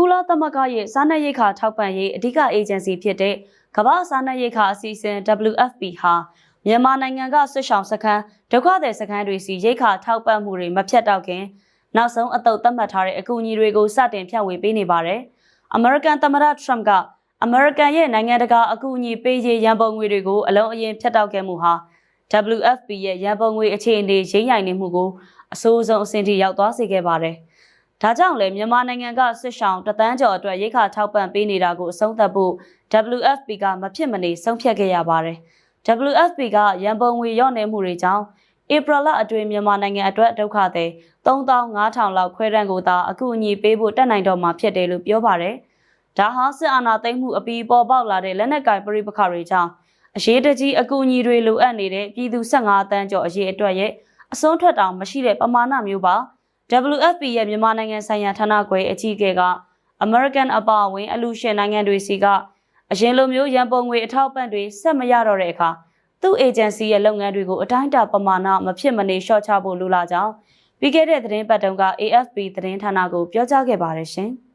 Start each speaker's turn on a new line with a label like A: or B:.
A: ကုလသမဂ္ဂရဲ့စားနပ်ရိက္ခာထောက်ပံ့ရေးအဓိကအေဂျင်စီဖြစ်တဲ့ကမ္ဘာစားနပ်ရိက္ခာအစီအစဉ် WFP ဟာမြန်မာနိုင်ငံကဆွရှောင်စခန်းဒုက္ခသည်စခန်းတွေစီရိက္ခာထောက်ပံ့မှုတွေမဖြတ်တော့ခင်နောက်ဆုံးအတုပ်သတ်မှတ်ထားတဲ့အကူအညီတွေကိုစတင်ဖြန့်ဝေပေးနေပါတယ်။ American သမ္မတ Trump ကအမေရိကန်ရဲ့နိုင်ငံတကာအကူအညီပေးရေးရန်ပုံငွေတွေကိုအလုံးအရင်ဖြတ်တောက်ခဲ့မှုဟာ WFP ရဲ့ရန်ပုံငွေအခြေအနေရင်းရိုင်နေမှုကိုအဆိုးဆုံးအဆင့်ထိရောက်သွားစေခဲ့ပါတယ်။ ဒါကြောင့်လည်းမြန်မာနိုင်ငံကဆွရှောင်တသန်းကျော်အတွက်ရိက္ခာထောက်ပံ့ပေးနေတာကိုအဆုံးသတ်ဖို့ WFP ကမဖြစ်မနေဆုံးဖြတ်ခဲ့ရပါတယ်။ WFP ကရန်ပုံငွေရော့နေမှုတွေကြောင့်ဧပြီလအတွင်းမြန်မာနိုင်ငံအတွက်ဒုက္ခသည်3500လောက်ခွဲတန်းကိုသာအကူအညီပေးဖို့တက်နိုင်တော့မှာဖြစ်တယ်လို့ပြောပါတယ်။ဒါဟာစစ်အာဏာသိမ်းမှုအပြီးပေါ်ပေါက်လာတဲ့လက်နက်ကိုင်ပဋိပက္ခတွေကြောင့်အရေးတကြီးအကူအညီတွေလိုအပ်နေတဲ့ပြည်သူ15တန်းကျော်အရေးအတွက်ရဲ့အစွန်းထွက်တောင်မရှိတဲ့ပမာဏမျိုးပါ WFP ရဲ့မြန်မာနိုင်ငံဆိုင်ရာဌာနခွဲအကြီးအကဲက American အပါအဝင် အလူရှင်နိုင်ငံတွေစီကအရင်လိုမျိုးရန်ပုံငွေအထောက်ပံ့တွေဆက်မရတော့တဲ့အခါသူ့အေဂျင်စီရဲ့လုပ်ငန်းတွေကိုအတိုင်းအတာပမာဏမဖြစ်မနေလျှော့ချဖို့လိုလာကြောင်းပြီးခဲ့တဲ့သတင်းပတ်တုန်းက AFP သတင်းဌာနကိုပြောကြားခဲ့ပါတယ်ရှင်။